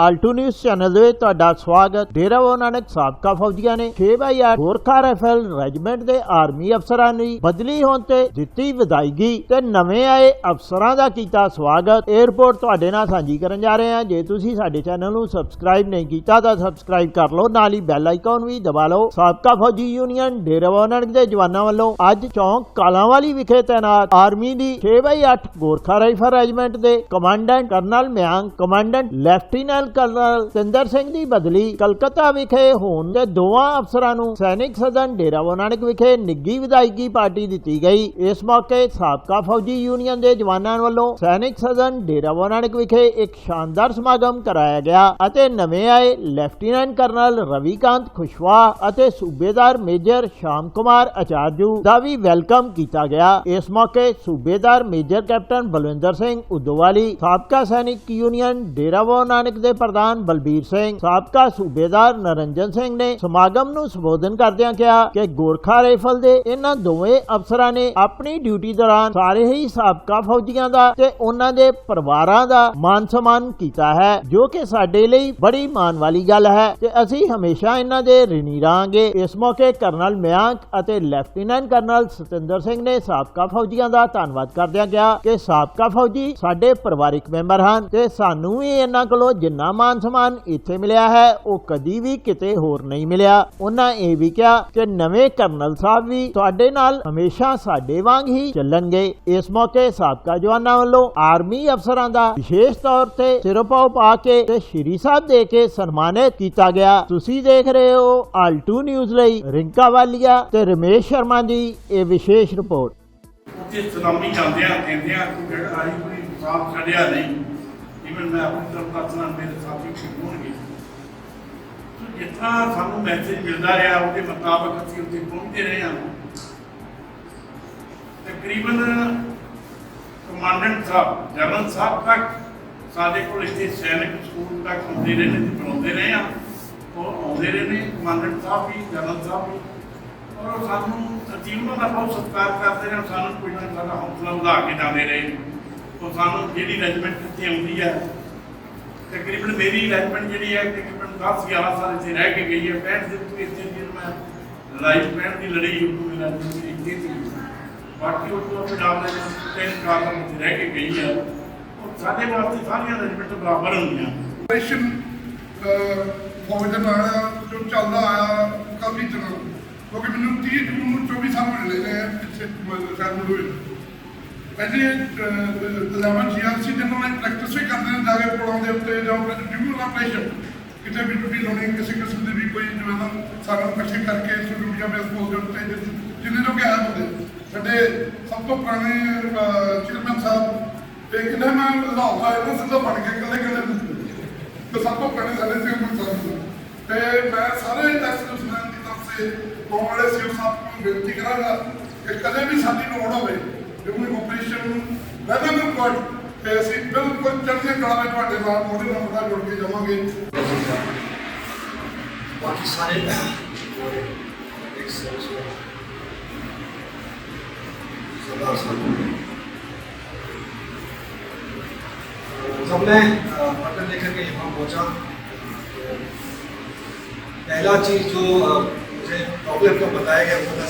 Alt news channel ਦੇ ਤੁਹਾਡਾ ਸਵਾਗਤ। ਡੇਰਾ ਬਾਬਾ ਨਾਨਕ ਸਾਬਕਾ ਫੌਜੀਆਂ ਨੇ 6 ਬਾਈ 8 ਗੋਰਖਾ ਰਾਈਫਲ ਰੈਜੀਮੈਂਟ ਦੇ ਆਰਮੀ ਅਫਸਰਾਂ ਦੀ ਬਦਲੀ ਹੋਣ ਤੇ ਦਿੱਤੀ ਵਿਦਾਇਗੀ ਤੇ ਨਵੇਂ ਆਏ ਅਫਸਰਾਂ ਦਾ ਕੀਤਾ ਸਵਾਗਤ। ਇਹ ਤੁਹਾਡੇ ਨਾਲ ਸਾਂਝੀ ਕਰਨ ਜਾ ਰਹੇ ਹਾਂ। ਜੇ ਤੁਸੀਂ ਸਾਡੇ ਚੈਨਲ ਨੂੰ ਸਬਸਕ੍ਰਾਈਬ ਨਹੀਂ ਕੀਤਾ ਤਾਂ ਸਬਸਕ੍ਰਾਈਬ ਕਰ ਲਓ। ਨਾਲ ਹੀ ਬੈਲ ਆਈਕਨ ਵੀ ਦਬਾ ਲਓ। ਸਾਬਕਾ ਫੌਜੀ ਯੂਨੀਅਨ ਡੇਰਾ ਬਾਬਾ ਨਾਨਕ ਦੇ ਜਵਾਨਾਂ ਵੱਲੋਂ ਅੱਜ ਚੌਂਕ ਕਾਲਾਂਵਾਲੀ ਵਿਖੇ ਤੈਨਾਤ ਆਰਮੀ ਦੀ 6 ਬਾਈ 8 ਗੋਰਖਾ ਰਾਈਫਲ ਰੈਜੀਮੈਂਟ ਦੇ commandant colonel Miang commandant lieutenant colonel Sinder Singh ਦੀ ਬਦਲੀ ਕਲਕੱਤਾ ਵਿਖੇ ਹੋਣ ਦੇ ਦੋਵਾਂ ਅਫਸਰਾਂ ਨੂੰ ਸੈਨਿਕ ਸਦਨ ਡੇਰਾ ਨਾਨਕ ਵਿਖੇ ਨਿੱਗੀ ਵਿਦਾਇਗੀ ਪਾਰਟੀ ਦਿੱਤੀ ਗਈ। ਇਸ ਮੌਕੇ ਸਾਬਕਾ ਫੌਜੀ ਯੂਨੀਅਨ ਦੇ ਜਵਾਨਾਂ ਵੱਲੋਂ ਸੈਨਿਕ ਸਦਨ ਡੇਰਾ ਨਾਨਕ ਵਿਖੇ ਇੱਕ ਸ਼ਾਨਦਾਰ ਸਮਾਗਮ ਕਰਾਇਆ ਗਿਆ ਅਤੇ ਨਵੇਂ ਆਏ ਲੈਫਟੀਨੈਂਟ ਕਰਨਲ ਰਵੀਕਾਂਤ ਖੁਸ਼ਵਾ ਅਤੇ ਸੂਬੇਦਾਰ ਮੇਜਰ ਸ਼ਾਮ ਕੁਮਾਰ ਅਚਾਰਜੂ ਦਾ ਵੀ ਵੈਲਕਮ ਕੀਤਾ ਗਿਆ। ਇਸ ਮੌਕੇ ਸੂਬੇਦਾਰ ਮੇਜਰ ਕੈਪਟਨ ਬਲਵਿੰਦਰ ਸਿੰਘ ਉਦੋਵਾਲੀ, ਸਾਬਕਾ ਸੈਨਿਕ ਯੂਨੀਅਨ ਡੇਰਾ ਨਾਨਕ ਦੇ ਪ੍ਰਧਾਨ ਬਲਬੀਰ ਸਿੰਘ, ਸਾਬਕਾ ਸੂਬੇਦਾਰ ਨਰਿੰਜਨ ਸਿੰਘ ਨੇ ਸਮਾਗਮ ਨੂੰ ਸੰਬੋਧਨ ਕਰਦਿਆਂ ਕਿਹਾ ਕਿ ਗੋਰਖਾ ਰਾਈਫਲ ਦੇ ਇਹਨਾਂ ਦੋਵੇਂ ਅਫਸਰਾਂ ਨੇ ਆਪਣੀ ਡਿਊਟੀ ਦੌਰਾਨ ਸਾਰੇ ਹੀ ਸਾਬਕਾ ਫੌਜੀਆਂ ਦਾ ਤੇ ਉਹਨਾਂ ਦੇ ਪਰਿਵਾਰਾਂ ਦਾ ਮਾਨ ਸਨਮਾਨ ਕੀਤਾ ਹੈ, ਜੋ ਕਿ ਸਾਡੇ ਲਈ ਬੜੀ ਮਾਣ ਵਾਲੀ ਗੱਲ ਹੈ ਤੇ ਅਸੀਂ ਹਮੇਸ਼ਾ ਇਹਨਾਂ ਦੇ ਰਿਣੀ ਰਹਾਂਗੇ। ਇਸ ਮੌਕੇ ਕਰਨਲ ਮਿਆਂਕ ਅਤੇ ਲੈਫਟੀਨੈਂਟ ਕਰਨਲ ਸਤਿੰਦਰ ਸਿੰਘ ਨੇ ਸਾਬਕਾ ਫੌਜੀਆਂ ਦਾ ਧੰਨਵਾਦ ਕਰਦਿਆਂ ਕਿਹਾ ਕਿ ਸਾਬਕਾ ਫੌਜੀ ਸਾਡੇ ਪਰਿਵਾਰਿਕ ਮੈਂਬਰ ਹਨ ਤੇ ਸਾਨੂੰ ਵੀ ਇਹਨਾਂ ਕੋਲੋਂ ਜਿੰਨਾ ਮਾਨ ਸਨਮਾਨ ਇੱਥੇ ਮਿਲਿਆ ਹੈ, ਉਹ ਕਦੀ ਵੀ ਕਿਤੇ ਹੋਰ ਨਹੀਂ ਮਿਲਿਆ। ਉਹਨਾਂ ਇਹ ਵੀ ਕਿਹਾ ਕਿ ਨਵੇਂ ਕਰਨਲ ਸਾਹਿਬ ਵੀ ਤੁਹਾਡੇ ਨਾਲ ਹਮੇਸ਼ਾ ਸਾਡੇ ਵਾਂਗ ਹੀ ਚੱਲਣਗੇ। ਇਸ ਮੌਕੇ ਸਾਬਕਾ ਜਵਾਨਾਂ ਵੱਲੋਂ ਆਰਮੀ ਅਫਸਰਾਂ ਦਾ ਵਿਸ਼ੇਸ਼ ਤੌਰ ਤੇ ਸਿਰੋਪਾਓ ਪਾ ਕੇ ਤੇ ਸ਼੍ਰੀ ਸਾਹਿਬ ਦੇ ਕੇ ਸਨਮਾਨਿਤ ਕੀਤਾ ਗਿਆ। ਤੁਸੀਂ ਦੇਖ ਰਹੇ ਹੋ ਆਲਟੂ ਨਿਊਜ਼ ਲਈ ਰਿੰਕਾ ਵਾਲੀਆ ਤੇ ਰਮੇਸ਼ ਸ਼ਰਮਾ ਦੀ ਇਹ ਵਿਸ਼ੇਸ਼ ਰਿਪੋਰਟ। ਉੱਥੇ ਸੁਨਾਮੀ ਜਾਂਦਿਆਂ ਕਹਿੰਦਿਆਂ ਕੋਈ ਜਿਹੜਾ ਆਈ ਕੋਈ ਸਾਫ਼ ਛੱਡਿਆ ਨਹੀਂ। ਇਵਨ ਮੈਂ ਆਪਣੀ ਤਰਫ ਦੱਸਣਾ ਮੇਰੇ ਸਾਥੀ ਠੀਕ ਹੋਣਗੇ। ਸੋ ਜਿੱਥਾ ਸਾਨੂੰ ਮੈਸੇਜ ਮਿਲਦਾ ਰਿਹਾ, ਉਹਦੇ ਮੁਤਾਬਕ ਅਸੀਂ ਉੱਥੇ ਪਹੁੰਚਦੇ ਰਹੇ ਹਾਂ। ਤਕਰੀਬਨ ਕਮਾਂਡੈਂਟ ਸਾਹਿਬ ਜਨਰਲ ਸਾਹਿਬ ਤੱਕ, ਸਾਡੇ ਕੋਲ ਇੱਥੇ ਸੈਨਿਕ ਸਕੂਲ ਤੱਕ ਆਉਂਦੇ ਰਹੇ ਨੇ ਤੇ ਰਹੇ ਹਾਂ। ਉਹ ਆਉਂਦੇ ਰਹੇ ਨੇ, ਕਮਾਂਡੈਂਟ ਸਾਹਿਬ ਵੀ ਜਨਰਲ ਸਾਹਿਬ ਵੀ। ਔਰ ਉਹ ਸਾਨੂੰ ਅਸੀਂ ਉਹਨਾਂ ਦਾ ਬਹੁਤ ਸਤਿਕਾਰ ਕਰਦੇ ਰਹੇ, ਸਾਨੂੰ ਕੋਈ ਨਾ ਸਾਡਾ ਹੌਸਲਾ ਵਧਾ ਕੇ ਜਾਂਦੇ ਰਹੇ। ਉਹ ਸਾਨੂੰ ਜਿਹੜੀ ਰੈਜੀਮੈਂਟ ਇੱਥੇ ਆਉਂਦੀ ਹੈ, ਤਕਰੀਬਨ ਮੇਰੀ ਰੈਜੀਮੈਂਟ ਜਿਹੜੀ ਹੈ ਤਕਰੀਬਨ 10 11 ਸਾਲ ਇੱਥੇ ਰਹਿ ਕੇ ਗਈ ਹੈ। 65 ਦੇ ਵਿੱਚ ਇੱਥੇ ਜਦੋਂ ਮੈਂ ਲੜਾਈ 65 ਦੀ ਲੜੀ ਉਦੋਂ ਮੇਰਾ ਰੈਜੀਮੈਂਟ ਇੱਥੇ ਸੀ ਬਾਕੀ ਉਹ ਤੋਂ ਪੰਜਾਬ ਦੇ ਤਿੰਨ ਚਾਰ ਸਾਲ ਰਹਿ ਕੇ ਗਈ ਹੈ। ਉਹ ਸਾਡੇ ਵਾਸਤੇ ਸਾਰੀਆਂ ਰੈਜੀਮੈਂਟ ਬਰਾਬਰ ਹੁੰਦੀਆਂ। ਆਪਰੇਸ਼ਨ ਫੌਜ ਦੇ ਨਾਲ ਜੋ ਚੱਲਦਾ ਆਇਆ, ਕਾਫੀ ਦਿਨਾਂ ਕਿਉਂਕਿ ਮੈਨੂੰ 30 ਜੂਨ ਨੂੰ 24 ਸਾਲ ਮਿਲੇ ਨੇ ਪਿੱਛੇ ਸ਼ਾਇਦ ਹੋਏ ਪਹਿਲੇ 11 ਜੀਆਰਸੀ ਦੇ ਨਾਲ ਪ੍ਰੈਕਟਿਸ ਵੀ ਕਰਦੇ ਨੇ ਜਾ ਕੇ ਪੜਾਉਣ ਦੇ ਉੱਤੇ ਜਾਂ ਡਿਊਟੀ ਆਪਰੇਸ਼ਨ ਕਿਤੇ ਵੀ ਡਿਊਟੀ ਲਾਉਣੀ, ਕਿਸੇ ਕਿਸਮ ਦੀ ਵੀ ਕੋਈ ਜਿਵੇਂ ਸਾਰਾ ਇਕੱਠੇ ਕਰਕੇ ਇਸ ਡਿਊਟੀਆਂ ਬੇਸ ਪੋਲ ਦੇ ਉੱਤੇ ਜਿੰਨੇ ਲੋਕ ਆਏ ਹੁੰਦੇ ਸਾਡੇ ਸਭ ਤੋਂ ਪੁਰਾਣੇ ਚੇਅਰਮੈਨ ਸਾਹਿਬ ਤੇ ਕਿੰਨੇ ਮੈਂ ਲਾਉਂਦਾ ਇਹਨਾਂ ਸਿੱਧਾ ਬਣ ਕੇ ਇਕੱਲੇ ਇਕੱਲੇ ਤੇ ਸਭ ਤੋਂ ਪਹਿਲੇ ਸਾਡੇ ਚੇਅਰਮੈਨ ਸਾਹਿਬ ਤੇ ਮੈਂ ਸਾਰੇ ਐਕਸਕਿਊਟਿਵ ਦੀ ਤਰਫ ਸੇ ਕੌਣ ਵਾਲੇ ਸਾਹਿਬ ਨੂੰ ਬੇਨਤੀ ਕਰਾਂਗਾ ਕਿ ਕਦੇ ਵੀ ਸਾਡੀ ਲੋੜ ਹੋਵੇ ਜੇ ਕੋਈ ਆਪਰੇਸ਼ਨ ਵੈਦਰ ਨੂੰ ਕੋਡ ਤੇ ਅਸੀਂ ਬਿਲਕੁਲ ਚੜ੍ਹਦੀ ਕਲਾ ਵਿੱਚ ਤੁਹਾਡੇ ਨਾਲ ਮੋਢੇ ਨਾਲ ਮੋਢਾ ਜੋੜ ਕੇ ਜਾਵਾਂਗੇ बाकी सारे और एक सर्विस में सरदार साहब जब मैं अ, पटन लेकर के यहाँ पहुँचा तो पहला चीज़ जो अ, मुझे प्रॉब्लम का बताया गया वो था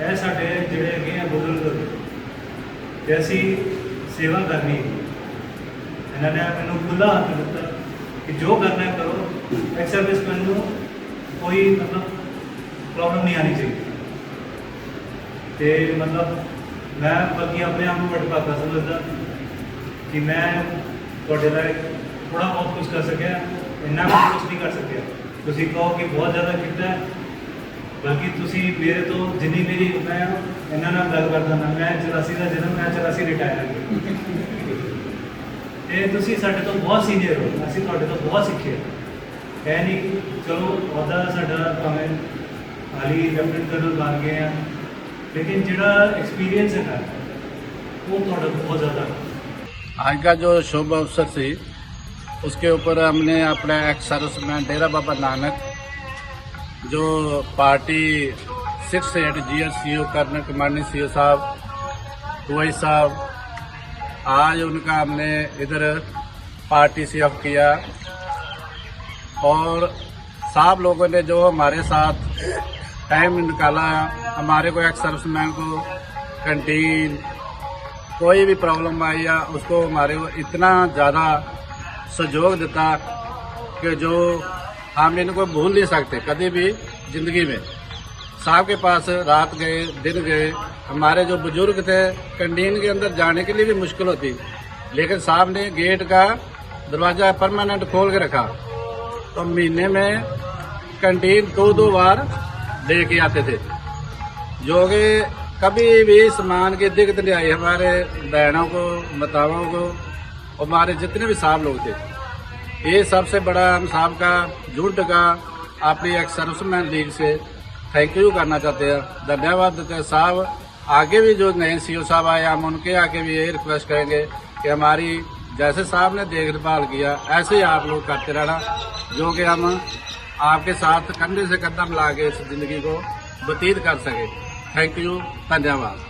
ਇਹ ਸਾਡੇ ਜਿਹੜੇ ਹੈਗੇ ਆ ਬਜ਼ੁਰਗ ਤੇ ਅਸੀਂ ਸੇਵਾ ਕਰਨੀ ਇਹਨਾਂ ਨੇ ਮੈਨੂੰ ਖੁੱਲਾ ਹੱਥ ਦਿੱਤਾ ਕਿ ਜੋ ਕਰਨਾ ਕਰੋ ਐਕਸ ਸਰਵਿਸਮੈਨ ਨੂੰ ਕੋਈ ਮਤਲਬ ਪ੍ਰੋਬਲਮ ਨਹੀਂ ਆਣੀ ਚਾਹੀਦੀ। ਤੇ ਮਤਲਬ ਮੈਂ ਬਾਕੀ ਆਪਣੇ ਆਪ ਨੂੰ ਵਡਭਾਗਾ ਸਮਝਦਾ ਕਿ ਮੈਂ ਤੁਹਾਡੇ ਲਈ ਥੋੜਾ ਬਹੁਤ ਕੁਝ ਕਰ ਸਕਿਆ, ਇੰਨਾ ਕੁਝ ਨਹੀਂ ਕਰ ਸਕਿਆ। ਤੁਸੀਂ ਕਹੋ ਕਿ ਬਹੁਤ ਜ਼ਿਆਦਾ ਕੀਤਾ ਹੈ ਬਲਕਿ ਤੁਸੀਂ ਮੇਰੇ ਤੋਂ ਜਿੰਨੀ ਮੇਰੀ ਮੈਂ ਇਹਨਾਂ ਨਾਲ ਗੱਲ ਕਰਦਾ ਨਾ ਮੈਂ 84 ਦਾ ਜਨਮ ਮੈਂ 84 ਰਿਟਾਇਰ ਹਾਂ ਤੇ ਤੁਸੀਂ ਸਾਡੇ ਤੋਂ ਬਹੁਤ ਸੀਨੀਅਰ ਹੋ ਅਸੀਂ ਤੁਹਾਡੇ ਤੋਂ ਬਹੁਤ ਸਿੱਖਿਆ ਹੈ ਨਹੀਂ ਕਿ ਚਲੋ ਉਹਦਾ ਸਾਡਾ ਭਾਵੇਂ ਹਾਲੀ ਲੈਫਟਨੈਂਟ ਕਰਨਲ ਬਣ ਗਏ ਆ ਲੇਕਿਨ ਜਿਹੜਾ ਐਕਸਪੀਰੀਅੰਸ ਹੈ ਉਹ ਤੁਹਾਡਾ ਬਹੁਤ ਜ਼ਿਆਦਾ आज का जो शुभ अवसर थी उसके ऊपर हमने अपने एक्स सर्विसमैन डेरा बाबा नानक जो party six eight G S C O colonel commanding C O साहब दुबई साहब, आज उनका हमने इधर पार्टी से अफ किया। और साहब लोगों ने जो हमारे साथ टाइम निकाला, हमारे को एक्स सर्विसमैन को कैंटीन कोई भी प्रॉब्लम आई या उसको हमारे को इतना ज़्यादा सहयोग देता कि जो हम इनको भूल नहीं सकते, कभी भी ज़िंदगी में। साहब के पास रात गए, दिन गए, हमारे जो बुज़ुर्ग थे, कंटीन के अंदर जाने के लिए भी मुश्किल होती। लेकिन साहब ने गेट का दरवाज़ा परमानेंट खोल के रखा। तो महीने में कंटीन दो दो बार दे के आते थे। जो कि कभी भी सामान की दिक्कत नहीं आई, हमारे बहनों को, माताओं को और हमारे जितने भी साहब लोग थे। ये सबसे बड़ा हम साहब का झूठ का अपनी एक सर्विसमैन लीग से थैंक यू करना चाहते हैं धन्यवाद देते हैं साहब आगे भी जो नए सीओ साहब आए हम उनके आगे भी यही रिक्वेस्ट करेंगे कि हमारी जैसे साहब ने देखभाल किया ऐसे ही आप लोग करते रहना जो कि हम आपके साथ कंधे से कंधा मिला के इस जिंदगी को व्यतीत कर सके थैंक यू धन्यवाद